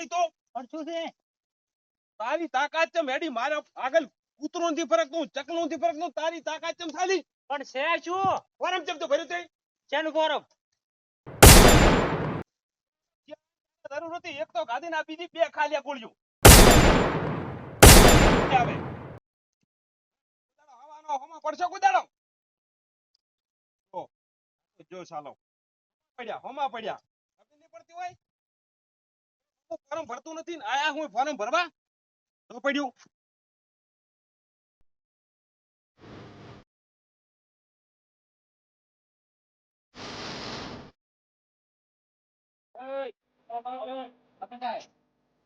ખાલી તો પણ શું છે તારી તાકાત છે મેડી મારા આગળ કૂતરો નથી ફરકતું ચકલું નથી ફરકતું તારી તાકાત છે ખાલી. પણ છે શું? ફોરમ ચમ તો ભર્યું તે? શેનું ફોરમ જરૂર હતી એક તો ગાદી ના બીજી બે ખાલી ગોળીઓ. આવે. હવાનો હમા પડશે કુદાડો જો ચાલો પડ્યા હોમાં પડ્યા. ખબર નહીં પડતી હોય? ફોરમ ભરતું નથી ને આયા હું ફોર્મ ભરવા? તો પડ્યું.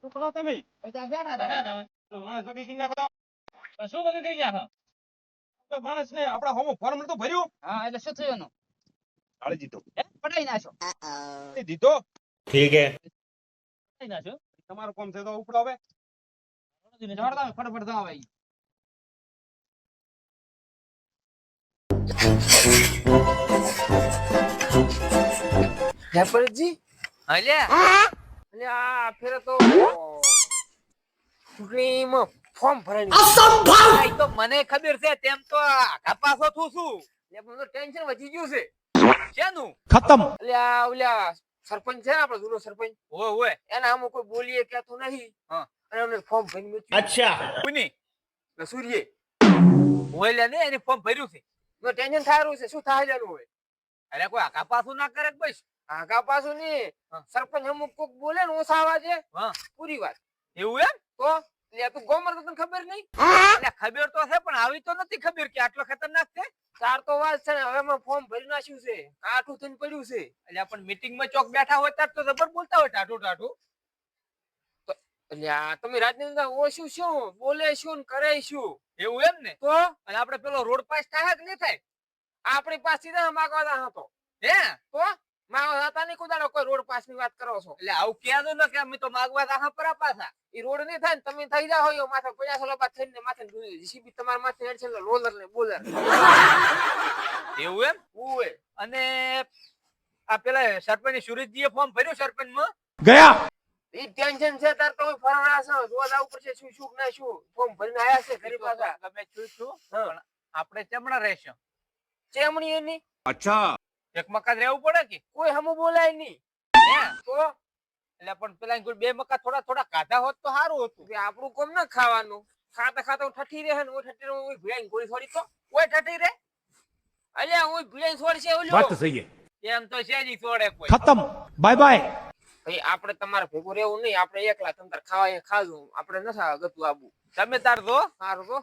શું કરો તમે? તો માણસ વગી કિન્યા કરો શું બધું થઈ ગયા તો માણસ ને આપડા હોમો ફોરમ નતું ભર્યું? હા એટલે શું થયું એનું? દીધો. પટાઈ નાખ્યો. દીધો? પટાઈ નાખ્યો તમારું કામ છે તો ઉપડો હવે. જોરદાર ફટાફટ જાવ ભાઈ જયપરજી અલ્યા તો ચૂંટણીમાં ફોર્મ ભરાયું તો મને ખબર છે તેમ તો આઘા પાછો થું છું. એટલે મને ટેન્શન વધી ગયું છે. શેનું? ઓલા સરપંચ છે ને આપણો જૂનો સરપંચ? ઓય ઓય. એના આમ કોઈ બોલીએ કહેતું નહીં. અને અમને ફોર્મ ભરી મૂક્યું. કોની? એટલે સૂર્યે. ઓય લે ને એને ફોર્મ ભર્યું છે. નો ટેન્શન થારું છે. શું થાય જાનું હોય અરે કોઈ આકા પાછું ના કરે કે બસ? આકા પાછું નહીં. સરપંચ અમુક કોક બોલે ને ઓછા અવાજે હા. પૂરી વાત. એવું એમ? તો? એટલે તું ગોમર તો તને ખબર નહીં? એટલે ખબર તો છે પણ આવી તો નથી ખબર કે આટલો ખતરનાક છે? તાર તો વાત છે હવે મેં ફોર્મ ભરી નાખ્યું છે. કાઠું થઈને પડ્યું છે. એટલે પણ મીટિંગમાં ચોક બેઠા હોય ત્યારે તો જબર બોલતા હોય ટાટું ટાટું એટલે તમે રાજનીતિ ઓછું શું બોલે શું કરે શું? એવું એમ ને? તો અને આપણે પેલો રોડ પાસ થાય કે નહીં થાય? આપણી પાસે સીધા માગવા હતો હે? તો? માગવા હતા નહીં કુદાડો કોઈ રોડ પાસની વાત કરો છો. એટલે આવું ક્યાં ન કે અમે તો માગવા તા પરા પાછા એ રોડ નહીં થાય ને તમે થઈ જાઓ હોય માથે પચાસ લોબા થઈને માથે જીસીબી તમારા માથે હેડ છે રોલર ને બોલર. એવું એમ? ઓય અને આ પેલા સરપંચ સુરજજીએ ફોર્મ ભર્યું સરપંચમાં એ ટેન્શન છે તાર તો ફરવા છે. રોજ આવું પડશે શું શું ના શું? ફોર્મ ભરીને આયા છે ઘરે પાછા. તમે છું છું આપણે ચમડા રહેશું. ચેમણી એની? એક મકાન રહેવું પડે કે? કોઈ હમુ બોલાય નહીં. તો? એટલે પણ પેલા બે મકા થોડા થોડા કાઢા હોત તો સારું હતું. કે આપણું કોમ ના ખાવાનું. ખાતા ખાતા હું ઠઠી રહે હું ઠઠી રહે હું ભીડાઈ ગોળી છોડી તો. કોઈ ઠઠી રહે? અલ્યા હું ભીડાઈ છોડ વાત સહી એમ તો છે જ છોડે કોઈ. ખતમ. બાય બાય ભાઈ આપણે તમારા ભેગું રહેવું નહીં. આપણે એકલા તમતાર ખાવા ખાજું આપણે ન થાય ગતું આબુ. તમે તાર દો સારું તો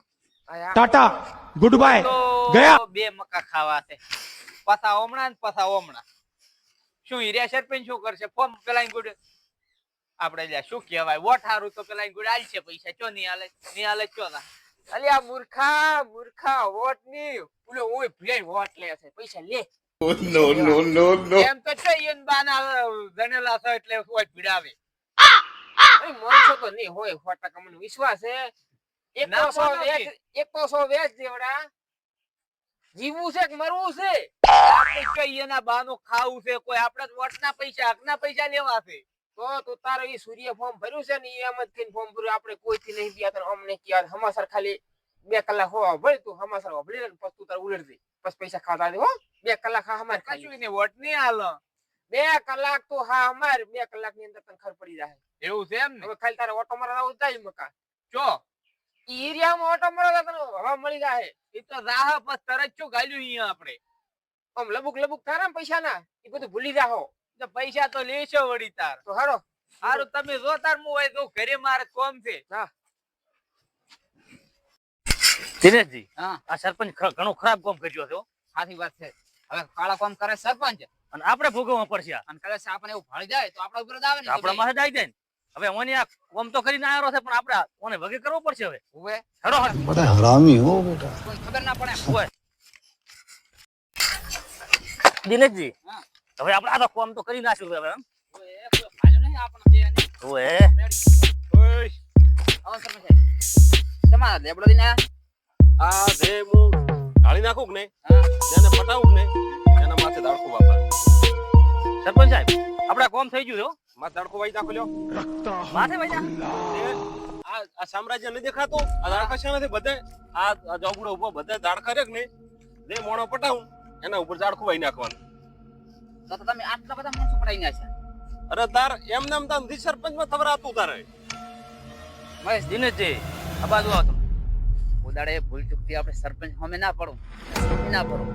ટાટા ગુડ બાય ગયા. બે મકા ખાવા છે. પસા ઓમણા ને પસા ઓમણા શું હીર્યા સરપંચ શું કરશે? ફોર્મ પેલા ગુડ આપણે લ્યા શું કહેવાય? વોટ હારું તો પેલા ગુડ આલશે પૈસા. ચો નહીં હાલે નહીં હાલે ચો ના? અલ્યા મૂર્ખા મૂર્ખા વોટની. ઓલો ઓય ભીડાઈ વોટ લે છે. પૈસા લે. એમ તો છે ઈન બાના જણેલા છે એટલે કોઈ ભીડાવે ઓય માણસો તો નહીં હોય સો ટકા વિશ્વાસ હે એક ના તો સો વેચ. એક તો સો વેચ દેવડા. જીવવું છે કે મરવું છે? આપણે કઈ એના બાનું ખાવું છે? કોઈ આપણે વોટના પૈસા હકના પૈસા લેવા છે? તો તું તારો એ સૂર્ય ફોર્મ ભર્યું છે ને એ એમ જ થઈને ફોર્મ ભર્યું. આપણે કોઈથી નહીં બિયા તને અમને ક્યાં હમાસર ખાલી બે કલાક હોવા ભલે તું હમાસર ને પછી તું તારે ઉલટ દે પછી પૈસા ખાતા દે હો. બે કલાક હા અમારે કશું ને વોટ નહીં હાલ બે કલાક તો હા અમારે બે કલાકની અંદર તને ખબર પડી જાય એવું છે એમ ને? હવે ખાલી તારે ઓટો મારા આવું જાય મકા ચો ઈ એરિયામાં ઓટો મારવા તને હવા મળી જાય. એ તો રાહ બસ તરત શું ગાલ્યું અહીંયા આપણે. આમ લબુક લબુક થાય ને પૈસા ના એ બધું ભૂલી જાહો. તો પૈસા તો લેશો વળી તાર. તો હારો. હારું તમે જો તાર હું હોય તો ઘરે મારે કોમ છે. હા. દિનેશજી હા. આ સરપંચ ઘણો ખરાબ કામ કર્યો છે હો. સાચી વાત છે. હવે કાળા કામ કરે સરપંચ. અને આપણે ભોગવવા પડશે અને કદાચ આપણે એવું ભાળી જાય તો આપણા ઉપર જ આવે ને આપણા માથે જ આવી જાય ને. હવે ઓની આ કોમ તો કરીને આવ્યો છે પણ આપડે ઓને વગે કરવો પડશે હવે. હવે હેડો બધા હરામી હો બેટા. ખબર ના પડે. હોય દિનેશજી હવે આપણે આ તો કોમ તો કરી નાખ્યું હવે ઓય ફાલ્યો નહીં આપણે બે ને ઓય ઓય આવો સર તમારા લેબડો લઈને આ જે હું ઢાળી નાખું કે ને જેને પટાવું કે ને એના માથે દાડકું વાપર. સરપંચ સાહેબ આપડા કોમ થઈ ગયું છે માં તડકો વાઈ નાખો લ્યો. માથે ભાઈ આ આ સામ્રાજ્ય ન દેખાતું? આ દાડકા છે નથી બધે? આ જોગડો ઊભો બધે દાડકા રે કે જે મોણો પટાવું એના ઉપર દાડકું વાઈ નાખવાનું. તો તમે આટલા બધા માણસો છે. અરે તાર એમ નામ તાર નથી સરપંચમાં ખબર તારે. મહેશ દિનેશજી આ બાજુ આવો તમે. ઉદાડે ભૂલ ચૂકતી આપણે સરપંચ સામે ના પડું. ના પડો.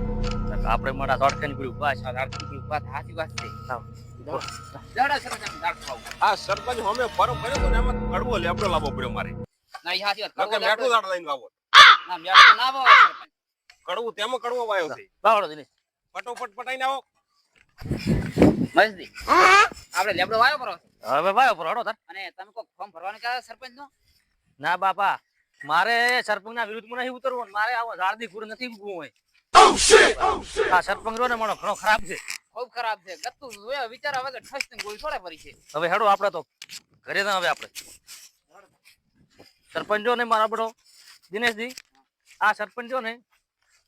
આપણે મારા દોડકે નીકળ્યું બસ દોડકે નીકળ્યું વાત સાચી વાત છે. સરપંચ સરપંચ ફરો તો એમાં કડવો લાવવો પડ્યો મારે. ના એ સાચી વાત. મેઠું દાડ લઈને આવો. ના મેળો ના આવો સરપંચ. કડવું તેમાં કડવો વાયો છે. બાવડો દિનેશ. ફટોફટ પટાઈને આવો. મહેશજી આપણે લેબડો વાયો કરો હવે ભાઈ ઉપર હડો તાર. અને તમે કોઈ ફોર્મ ભરવાનું કહે સરપંચ નો ના બાપા મારે સરપંચના વિરુદ્ધમાં નહીં ઉતરવું મારે આવો ઝાડની કુડ નથી ઉગવું હોય. આ સરપંચ રહ્યો ને મારો ઘણો ખરાબ છે. ખૂબ ખરાબ છે. ગત્તુ જોયા વિચારા વગર ઠસ ને ગોળી છોડે પડી છે. હવે હેડો આપણે તો ઘરે ના હવે આપણે. સરપંચો ને મારા બડો દિનેશજી આ સરપંચો ને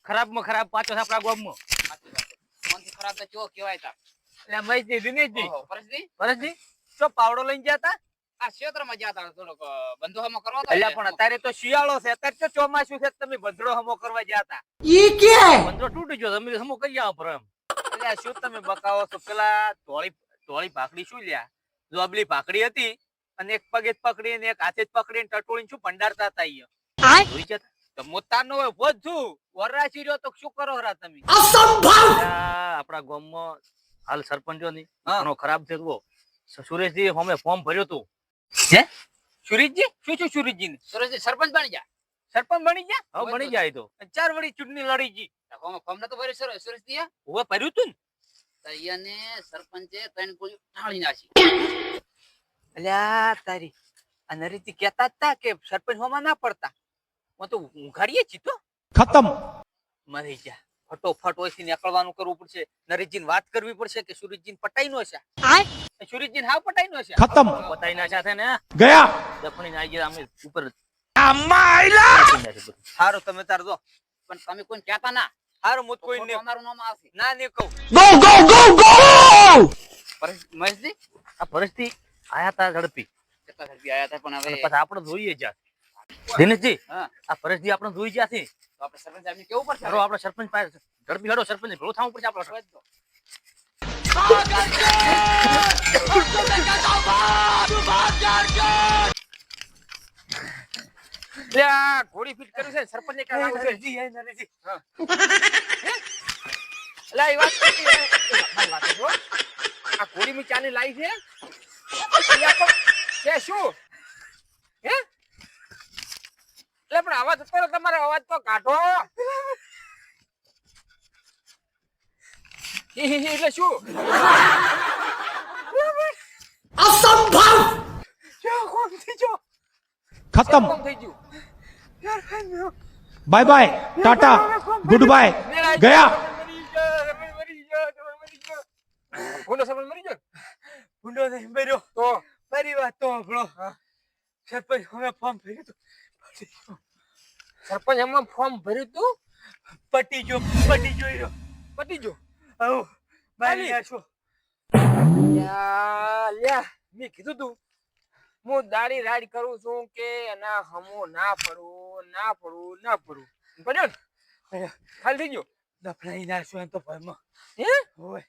ખરાબમાં ખરાબ પાછો છે આપણા ગામમાં. મનથી ખરાબ તો ચો કહેવાય તા એટલે મહેશજી દિનેશજી. પરેશજી? પરેશજી ચો પાવડો લઈને ગયા હતા આ ક્ષેત્રમાં જ્યાં તા થોડોક કરવા તો અલ્યા પણ અત્યારે તો શિયાળો છે. અત્યારે તો ચોમાસું છે? તમે બંધડો હમો કરવા ગયા હતા બંધડો તૂટી ગયો તમે હમો કરી આવો પર એમ. અલ્યા શું તમે બકાવો છો? પેલા ધોળી ધોળી ભાખડી શું લ્યા? જોબલી ભાખડી હતી અને એક પગે જ પકડી અને એક હાથે જ પકડીને ટટોળીને શું ભંડારતા હતા અહીંયા જોઈ છે મોતાનો છું વરાશી રહ્યો તો શું કરો હરા તમે? અલ્યા, આપણા ગામમાં હાલ સરપંચો ની હા. ઘણો ખરાબ છે તો સુરેશજી અમે ફોર્મ ભર્યો હતું. સુરેશજી? શું શું સુરેશજી સુરેશજી સરપંચ બની જા સરપંચ બની ગયા? હા બની જાય તો. ચાર વડી ચૂંટણી લડી ગઈ. ફોર્મ નતો ભર્યું સર સુરેશ દિયા? હવે ભર્યું તું તૈયાને સરપંચે ત્રણ ગોળી ઢાળી નાખી. અલ્યા તારી અને રીતિ કહેતા હતા કે સરપંચ હોમાં ના પડતા. હું તો ઉઘાડીએ ચીતો ખતમ. મરી જા. ફટોફટ ઓયથી નીકળવાનું કરવું પડશે. નરેશજી વાત કરવી પડશે કે સુરજજી પટાઈ નો છે? સુરજજી હા પટાઈ નો છે? ખતમ. પટાઈ ના સાથે ને ગયા. દફણી ના ગયા અમે ઉપર આ માયલા હારું તમે તાર જો. પણ તમે કોઈ કહેતા ના. હારું મુત કોઈ નહીં અમારું નામ આવશે ના નહીં કહું. Go go go go Maheshji? આ પરિસ્થિતિ આયા તા ઝડપી. કેટલા ઝડપી આયા તા પણ હવે? પછી આપણે જોઈએ જા દિનેશજી આ પરેશજી આપણે જોઈ ગયા છે. તો આપણે સરપંચ સાહેબ કેવું પડશે હરો આપણે સરપંચ પાસે ઝડપી હરો સરપંચ ભેળો થવું પડશે આપણે સરપંચ લે પણ અવાજ કરો તમારો અવાજ તો કાઢો. એટલે શું? અસંભવ! શું કોણ થઈ ખતમ. Bye bye tata good bye. ગયા. ભૂંડો સફળ મરી ગયો? ભૂંડો નહીં મર્યો. તો? મારી વાત તો આપણો સરપંચ હવે ફોર્મ ભર્યું હતું. સરપંચ એમાં ફોર્મ ભર્યું તું પટી જો પટી જોઈ પટી જો આવો મારી લ્યા લ્યા મેં કીધું તું. હું દાડી રાડ કરું છું કે એના હમો ના પડું ના પડું ના પડું પડ્યો ને? ખાલી થઈ ગયો. દફડાઈ નાખશું એમ તો ભયમાં. હે? હોય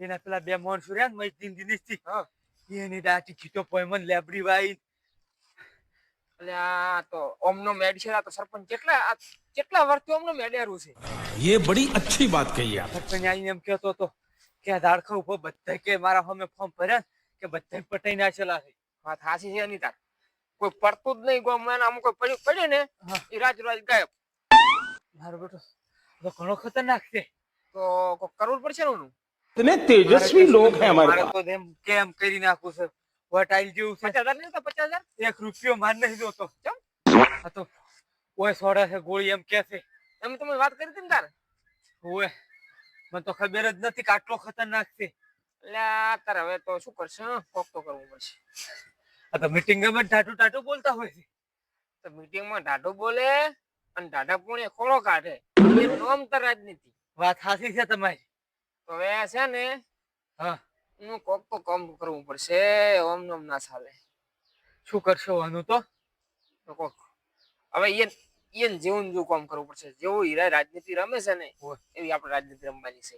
એના પેલા બે મોણ સુર્યા ને મજદીન દિનેશથી હા. એની દાટી ખીચો પોયમન લેબડી વાઈ. એટલે આ તો ઓમનો મેડ છે આ તો સરપંચ કેટલા કેટલા વર્ષથી ઓમનો મેડેરું છે? એ બડી અચ્છી વાત કહી આપ. સરપંચ આઈને એમ કહેતો તો કે આ દાડખા ઉપર બધા કે મારા હમે ફોર્મ ભર્યા કે બધા પટાઈ નાખેલા છે. વાત હાસી છે એની કોઈ પડતું જ નહીં ગોમાં આમ કોઈ પડ્યું પડે ને એ રાજ રાજ ગાયબ. મારો બેટો તો ઘણો ખતરનાક છે. તો કોઈ કરવું પડશે ને ઓનું તને તેજસ્વી લોક હે અમારે તો. એમ કેમ કરી નાખું છે? વટાઈલ જેવું છે. 50000 નહીં તો 50000 એક રૂપિયો માર નહીં જોતો. કેમ આ તો ઓય સોડા છે ગોળી એમ કે છે. એમ તમે વાત કરી હતી ને તાર? ઓય મને તો ખબર જ નથી કે આટલો ખતરનાક છે. એટલે હવે તો શું કરશે કોક તો કરવું પડશે. આ તો મીટિંગ ઢાઢું ઢાઢું બોલતા હોય છે. તો મીટિંગમાં ઢાઢું બોલે અને ઢાઢા પૂણે ખોળો કાઢે. એ નોમ તો રાજનીતિ. વાત સાચી છે તમારી. તો હવે છે ને હા. હું કોક તો કામ કરવું પડશે ઓમ નોમ ના ચાલે. શું કરશો આનું તો? તો કોક. હવે એ એ જેવું જેવું કામ કરવું પડશે. જેવું હીરા રાજનીતિ રમે છે ને. એવી આપણે રાજનીતિ રમવાની છે.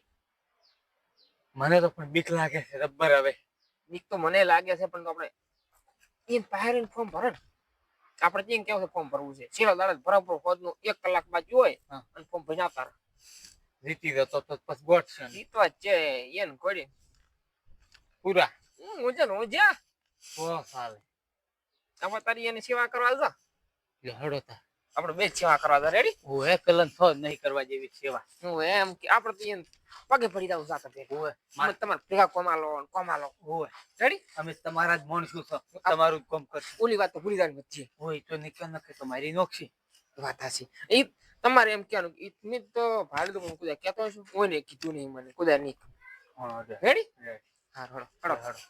મને તો પણ બીક લાગે છે રબ્બર હવે. બીક તો મને લાગે છે પણ તો આપણે ઈન પહેરીને ફોર્મ ભરે આપણે ત્યાં કેવું છે ફોર્મ ભરવું છે? છેલ્લો દાડે બરાબર ખોદનું એક કલાક બાદ હોય અને ફોર્મ ભર્યા તાર જીતી જતો તો પછી ગોટ છે. જીતવા છે એને કોડી પૂરા. હું છે ને હું જ્યાં ઓ સાલે આપણે તારી એની સેવા કરવા જા લે હડો તા આપણે બે સેવા કરવા દે રેડી હું હે કલન થો નહીં કરવા જેવી સેવા. હું એમ કે આપણે તો એમ પગે પડી જાવ જાતા ભેગ. ઓએ મને તમારે ભેગા કોમાલો કોમા લો ઓય રેડી અમે તમારા જ માણસો છો. તમારું કામ કરશું. ઓલી વાત તો ભૂલી જવાની વચ્ચે હોય તો નીકળ નકે તમારી મારી વાત હાચી. એ તમારે એમ કહેવાનું કે ઈ તો ભાડે તો કુદા કહેતો છું કોઈ ને કીધું નહીં મને કુદા નહીં. રેડી. હા હડો. હડો હળો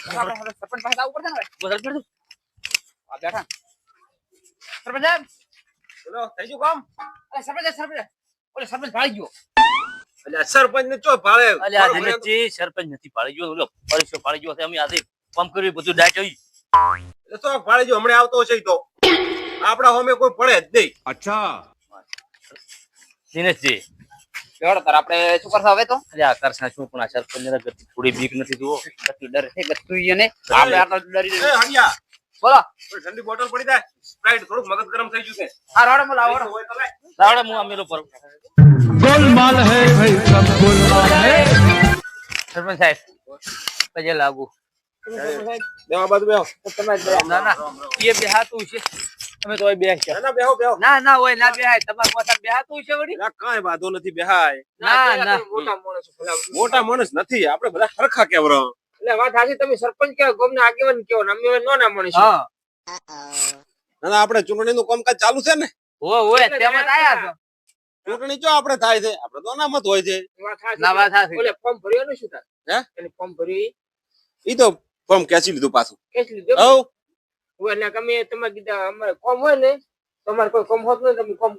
સરપંચ પાસે આવવું પડશે ને હવે? બોલ આ બેઠા સરપંચ સાહેબ બોલો થઈ ગયું કામ અરે સરપંચ સરપંચ ઓલે સરપંચ ભાળી ગયો એટલે સરપંચ ને ચો ભાળે અલ્યા બરોબર એમ. સરપંચ નથી પાડી ગયો ઓલો પાડી ગયો છે અમે આજે પંપ કર્યું બધું ડાચ આવી એટલે તો ભાળે જો હમણાં આવતો હશે ઈ તો આપણા હોમે કોઈ પડે જ નહીં દિનેશજી બેડો આપણે શું કરશું હવે તો? અરે આ કરશે શું પણ આ સરપંચ ને ગતિ થોડી બીક નથી જુઓ. ગતિ ડર છે ગતું ઈ આપણે આ તો ડરી એ હરિયા. બોલો. ઠંડી બોટલ પડી જાય. સ્પ્રાઇટ થોડું મગજ ગરમ થઈ ગયું છે. આ રોડે મોલા આવડો આવડે હું અમીરો પર. ગોલમાલ હે ભાઈ સબ ગોલમાલ હે. સરપંચ સાહેબ પજે લાગુ. દેવા બાદ બેહો. તમે ના ના એ બેહાતું છે. અમે તો બે છે ના ના બેહો બેહો. ના ના ઓય ના બેહાય. તમારા માથા બેહાતું છે વડી ના કાંઈ વાંધો નથી બેહાય. ના ના મોટા માણસ ભલા. મોટા માણસ નથી આપણે બધા સરખા કેવરો. એટલે વાત હાચી તમે સરપંચ કે ગોમના આગેવાન કેવો? ને અમે નો ના માણસ હા. ના ના આપણે ચૂંટણીનું કામકાજ ચાલુ છે ને? ઓ ઓય તેમાં જ આયા છો. ચૂંટણી જો આપણે થાય છે? આપણે તો અનામત હોય છે. ના વાત હાચી. ઓલે ફોર્મ ભર્યો ને શું થાય હે? એને ફોર્મ ભર્યું ઈ? તો ફોર્મ ખેંચી લીધું પાછું. કેસ લીધું એટલે ગમે એ તમારે કીધા અમારે કોમ હોય ને તમારે કોઈ કોમ હોત ને તમે કોમ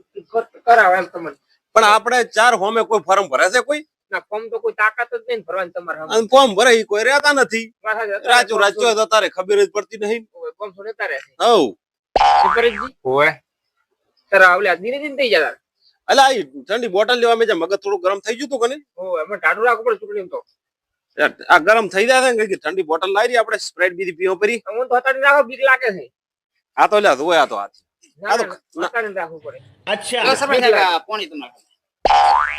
કરાવો એમ તમને. પણ આપણે ચાર હોમે કોઈ ફોર્મ ભરે છે કોઈ? ના ફોર્મ તો કોઈ તાકાત જ નહીં ભરવાની તમારે. ફોર્મ ભરે ઈ કોઈ રહેતા નથી. રાચું કોમ રાચું તો તારે ખબર જ પડતી નહીં. કોમ શું રહેતા રહે હવ. સુપરજી હોય તારા ઓલે ધીરે ધીરે થઈ જતા એટલે ઠંડી બોટલ લેવા મેં મગજ થોડું ગરમ થઈ ગયું હતું કને હોય એમાં ટાઢું રાખવું પડે ચૂંટણી તો. આ ગરમ થઈ જાય ને કે ઠંડી બોટલ લાવી આપણે સ્પ્રેડ બીજી પીઓ પરી. હું તો હટાડી નાખો બીક લાગે છે. આ તો લ્યા ધોયા તો હાથ. આ તો હટાડી રાખવું પડે. અચ્છા. પાણી તમારે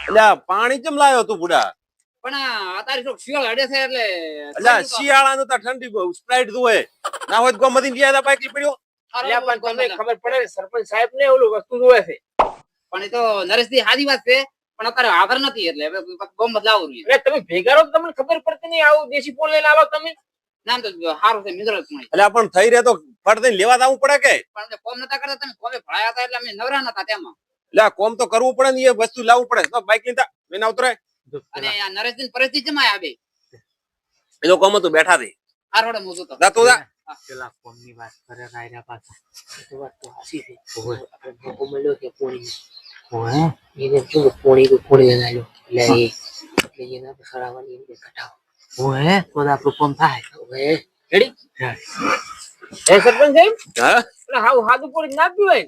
અલ્યા પાણી કેમ લાવ્યો તું બુડા? પણ અત્યારે તો શિયાળ અડે છે એટલે અલ્યા શિયાળાનું તો ઠંડી બહુ સ્પ્રાઇટ ધોય ના હોય ગોમ મધી ગયા હતા બાઈક પડ્યો. અલ્યા પણ તમને ખબર પડે સરપંચ સાહેબ ને ઓલું વસ્તુ જોવે છે. પણ એ તો નરેશજી સારી વાત છે. પણ અત્યારે આધાર નથી એટલે હવે બહુ બદલાવ રહ્યું એટલે તમે ભેગા રહો તમને ખબર પડતી નહીં આવું દેશી ફોન લઈને આવો તમે. ના તો સારું છે મિત્ર એટલે પણ થઈ રહે તો ફટ લેવા જવું પડે કે? પણ ફોર્મ નતા કરતા તમે ફોર્મે ભરાયા હતા એટલે અમે નવરા નતા તેમાં. એટલે કોમ તો કરવું પડે ને એ વસ્તુ લાવવું પડે. તો બાઇકની મેં ઉતરે અને આ નરેશજી પરિસ્થિતિ જમાય આવે એ તો કોમ તો બેઠા રહી આ રોડે મોજો તો જાતો દા પેલા ની વાત કરે રાયરા પાછા. તો વાત તો હાચી છે. આપણે ભોગો મળ્યો કે પોણી એને શું પોણી તો પોણી લઈને એટલે એ એટલે એને આપણે સડાવવાની એમ કે ઘટાવો તો આપણું ફોન થાય? રેડી એ સરપંચ સાહેબ? હા? એટલે હાવ હાદું પોણી ના પીવાય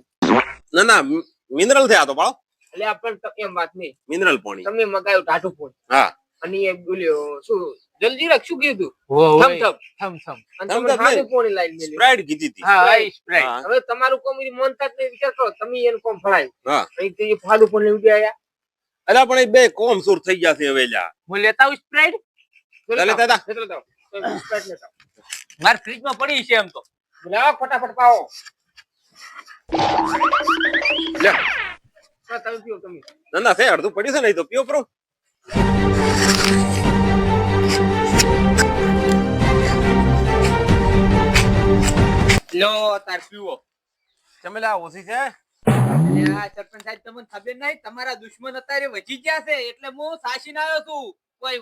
ના? ના મિનરલ થયા તો બાળો એટલે આપણે તો એમ વાત નહીં. મિનરલ પાણી. તમે મગાયું ટાટું પોણી. હા. અને એ બોલ્યો શું જલ્દી રાખ શું કીધું થમથમ થમ થમ થમ અને હાદું લાઈન મેલી? સ્પ્રાઇટ કીધી હતી. હા સ્પ્રાઇટ હવે તમારું કોમ મનતા જ વિચાર કરો તમે એનું કોમ ફળાય હા. અહીં તો એ ફાલુ પણ ઉડી ગયા અલા પણ એ બે કોમ સુર થઈ ગયા છે હવે લ્યા. હું લેતા આવું સ્પ્રાઇટ ચાલે દાદા સ્પ્રાઇટ લેતા માર ફ્રીજમાં પડી છે એમ તો. લાવો ફટાફટ પાવો. લે. તમે પીઓ તમે. ના ના છે અડધું પડ્યું છે ને તો પીવો પરો. લો તાર પીવો ચમેલા ઓછી છે? સરપંચ સાહેબ તમને ખબર નહીં તમારા દુશ્મન અત્યારે વચી ગયા છે એટલે હું સાસી આવ્યો છું. કોઈ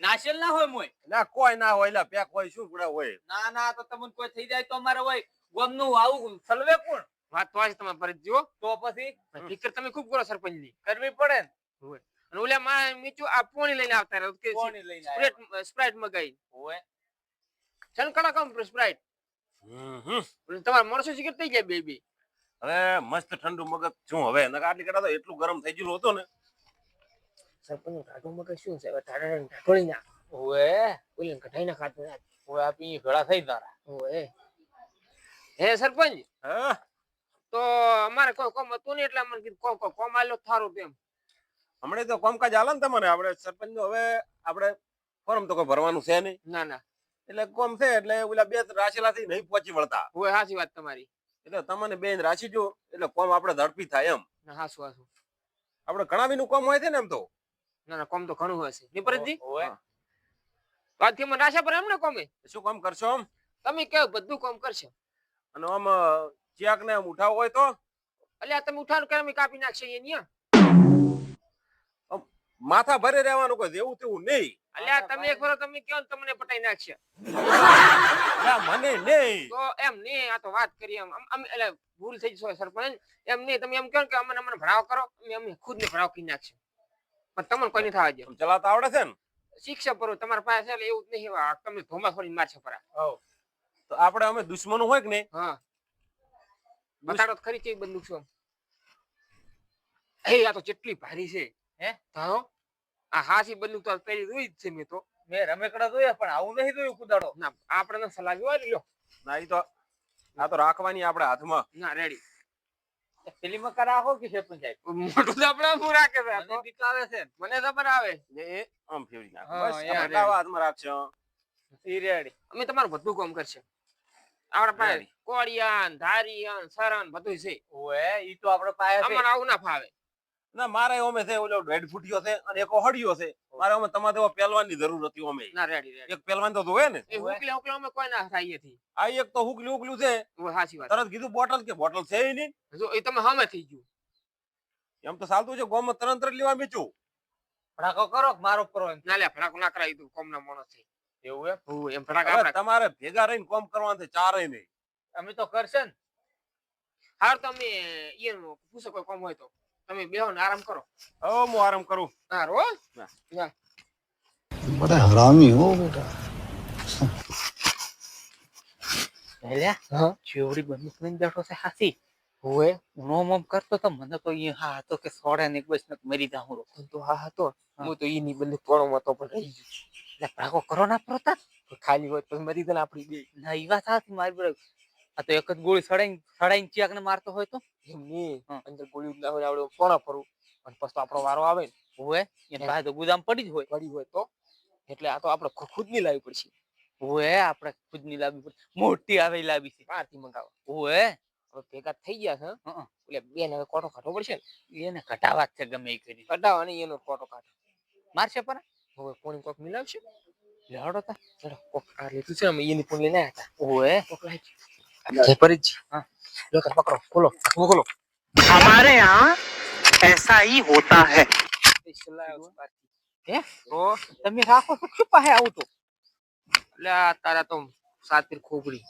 નાશેલ ના હોય મોય. ના કોઈ ના હોય એટલે પેક હોય શું ગુડા હોય? ના ના તો તમને કોઈ થઈ જાય તો અમારે હોય. ગોમનું આવું સલવે કોણ? વાત તો આજે તમે પર જીવો તો પછી? ફિકર તમે ખૂબ કરો સરપંચની કરવી પડે ને. અને ઓલા માં મીચુ આ પોણી લઈને આવતા રહે કોની લઈને? સ્પ્રાઇટ મગાઈ. ઓવે. છનકડા કામ સ્પ્રાઇટ. તમારે મળશો સિગરેટ થઈ જાય બે બે હવે મસ્ત ઠંડુ મગજ શું હવે? આટલી કરતા તો એટલું ગરમ થઈ ગયેલું હતું ને. સરપંચ ટાટો મગજ શું છે? હવે ટાટોળી ના ઓએ ઓલી કઢાઈ ના ખાતું ના ઓવે, આ પી ભેળા થઈ તારા. ઓએ હે સરપંચ હા? તો અમારે કોઈ કોમ હતું નહીં એટલે અમને કીધું કોમ કોમ કોમ આલો થારું તેમ. હમણાં તો કોમકાજ હાલે ને તમારે. આપણે સરપંચનું હવે આપણે ફોર્મ તો કોઈ ભરવાનું છે નહીં. ના ના. એટલે કોમ છે એટલે ઓલા બે રાશેલા થી નહીં પહોંચી વળતા. હોય સાચી વાત તમારી. એટલે તમને બેન રાશી જો એટલે કોમ આપણે ઝડપી થાય એમ. હાસુ હાસુ આપણે ઘણા વિનું કોમ હોય છે ને એમ તો? ના ના કોમ તો ઘણું હશે ની પરજી ઓવે. વાતથી મને રાશા પર એમને કોમે? શું કામ કરશો આમ? તમે કેવું બધું કામ કરશો. અને આમ ચિયાક ને આમ ઉઠાવ હોય તો? અલ્યા તમે ઉઠાવો કેમ કાપી નાખશે અહીંયા માથા ભરે રહેવાનું કોઈ જેવું તેવું નહીં. અલ્યા તમે એક વાર તમે કયો તમને પટાઈ નાખશે. મને નહીં. તો એમ નહીં આ તો વાત કરી એમ આમ- એટલે ભૂલ થઈ જશો સરપંચ. એમ નહીં તમે એમ કહો કે અમને અમને ભણાવ કરો અમે અમે ખુદ ને ભણાવ કરી નાખશે. પણ તમને કોઈ નહીં થવા દે. આમ ચલાવતા આવડે છે ને? શિક્ષક પર તમારા પાસે છે એટલે એવું જ નહીં તમે ધોમા છોડીને મારશે પરા. તો આપણે અમે દુશ્મનો હોય કે નહીં? હા. બતાડો તો ખરી છે બંદૂક છો એ આ તો કેટલી ભારી છે. હે? આ હાસી બંદૂક તો પેલી જોઈ જ છે મેં તો. મેં રમેકડા જોયા પણ આવું નહીં જોયું કુદાડો ના આપણે સલાહ જોવા ને લ્યો. ના એ તો આ તો રાખવાની આપણે હાથમાં. ના રેડી પેલી મકા રાખો કે સરપંચ સાહેબ? મોટું તો આપણે આમ રાખે છે મને. બીક આવે છે. મને ખબર આવે. એ આમ ફેરવી નાખો. બસ આવા હાથમાં રાખશો. ઈ રેડી. અમે તમારું બધું કામ કરશે. આપણા પાસે. કોળિયાન ધારિયાન સરણ બધું છે. ઈ તો આપણે પાસે છે. આવું ના ફાવે. ના મારે ઓમે છે ઓલો રેડ ફૂટ્યો છે અને એક ઓહડિયો છે. મારે ઓમે તમારે તેવા પહેલવાનની જરૂર હતી ઓમે ના રેડી રેડી એક પહેલવાન તો જોવે ને? એ હુકલે હુકલે અમે કોઈ ના થાયથી આ એક તો હુકલી હુકલું છે. સાચી વાત. તરત કીધું બોટલ કે બોટલ છે ય નહીં. જો એ તમે હામે થઈ ગયું. એમ તો ચાલતું છે ગોમ તરત જ લેવા મીચું ફડાકો કરો મારો કરો એમ. ના લે ફડાકો ના કરાવી દઉં કોમ ના મોણસ છે. એવું એમ? હું એમ ફડાકા તમારે ભેગા રહીને કોમ કરવાનું છે ચારે નહીં. અમે તો કરશે ને. હાર તમે ઈયન પૂછો કોઈ કોમ હોય તો. તમે બેહો ને આરામ કરો હો હું આરામ કરું હારો હા બધા હરામી હો બેટા ચેવડી બંદૂક લઈને બેઠો છે હાસી હોય ઉણો મમ કરતો તો મને તો એ હા હતો કે સોડા ને એક બસ મરી જા હું તો હા હતો હું તો એની બંદૂક પોણો તો પણ રહી ગયો એટલે ભાગો કરો ના પ્રોતા ખાલી હોય તો મરી દે આપડી બે ના એ વાત હાથી મારી બરાબર આ તો એક જ ગોળી સડાઈને સડાઈને ચિયાક ને મારતો હોય તો? એમ નહીં. અંદર ગોળી ના હોય આવડે પોણા ફરું અને પછી તો આપણો વારો આવે ને. હોય એને પાસે તો ગુદામ પડી જ હોય. પડી હોય તો? એટલે આ તો આપણે ખુદની લાવી પડશે. હોય આપણે ખુદની લાવી પડે મોટી આવે લાવી છે. બહારથી મંગાવો. હોય હવે ભેગા થઈ ગયા છે એટલે બેન હવે કોટો કાઢવો પડશે ને. એને ઘટાવા જ છે ગમે એ કરી કઢાવો અને એનો કોટો કાઢો. મારશે પર હવે કોણી કોક મિલાવશે? લેવડો તા. કોક આ લીધું છે અમે એની પણ લઈને આવ્યા હતા હોય કોક લાવી જય પરીજી હા. લો કર પકડો ખોલો ખોલો हमारे यहाँ ऐसा ही होता है હે? તો તમે રાખો છો શું પાસે આવું તો એટલે આ તારા તો સાતીર ખોપડી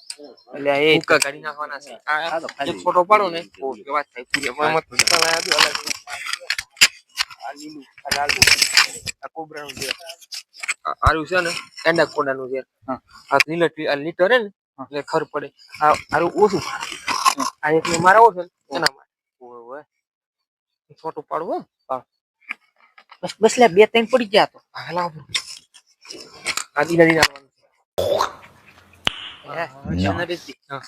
એટલે એ હુક્કા કાઢી નાખવાના છે આ એક ફોટો પાડો ને બહુ કેવા થાય પૂરી મત આ લીલું આ લાલ આ કોબરાનું છે આ આરું છે ને એંડા કોડાનું છે હા. આ લીલટ આ લીટર હે ને એટલે ખર પડે. આ આરું ઓછું આ ને મારા ઓછું એના માટે. છોટું પાડવું બસ બસ લે બે ત્રણ પડી ગયા તો. હા લાવ આ દીના દીના હે, મિશનરીજી. હા.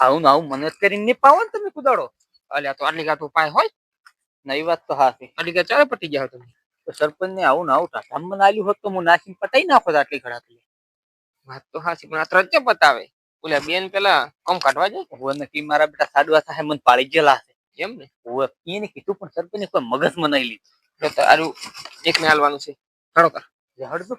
આવું ને આવું મનત કરીને નહીં પાવો ને તમે કુદાડો. અલ્યા તો આટલી ગાતો પાય હોય. નહીં વાત તો હા આટલી ગા ચાલે પટી ગયા તમે તો સરપંચ ને આવું ને આવું ટાટા મને આલ્યું હોત તો હું નાસીને પટાઈ નાખો આટલી ઘડા વાત તો હાચી પણ આ ત્રણ બતાવે ઓલા બેન પેલા કમ કાઢવા જાય હવે કી મારા બેટા સાડવા થાય મને પાડી જેલા છે. એમ ને? હું એને કીધું પણ સરપંચ કોઈ મગજ મનાઈ લીધું. તારું તો એક ને હાલવાનું છે. કર. લીધું હડતું